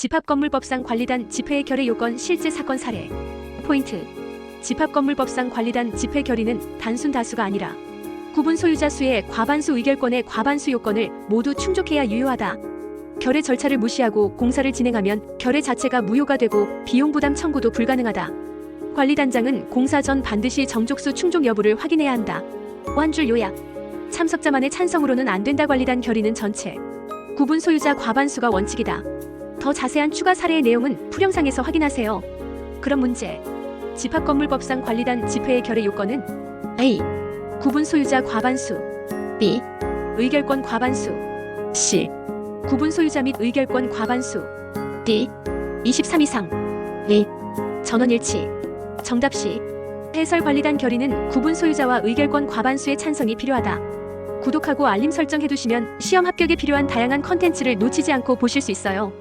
집합건물법상 관리단 집회의 결의 요건 실제 사건 사례 포인트 집합건물법상 관리단 집회 결의는 단순 다수가 아니라 구분 소유자 수의 과반수 의결권의 과반수 요건을 모두 충족해야 유효하다. 결의 절차를 무시하고 공사를 진행하면 결의 자체가 무효가 되고 비용 부담 청구도 불가능하다. 관리단장은 공사 전 반드시 정족수 충족 여부를 확인해야 한다. 완줄 요약. 참석자만의 찬성으로는 안 된다 관리단 결의는 전체. 구분 소유자 과반수가 원칙이다. 더 자세한 추가 사례의 내용은 풀영상에서 확인하세요. 그럼 문제. 집합건물법상 관리단 집회의 결의 요건은 A. 구분 소유자 과반수 B. 의결권 과반수 C. 구분 소유자 및 의결권 과반수 D. 23 이상 E. 전원 일치 정답 C. 해설 관리단 결의는 구분 소유자와 의결권 과반수의 찬성이 필요하다. 구독하고 알림 설정 해두시면 시험 합격에 필요한 다양한 컨텐츠를 놓치지 않고 보실 수 있어요.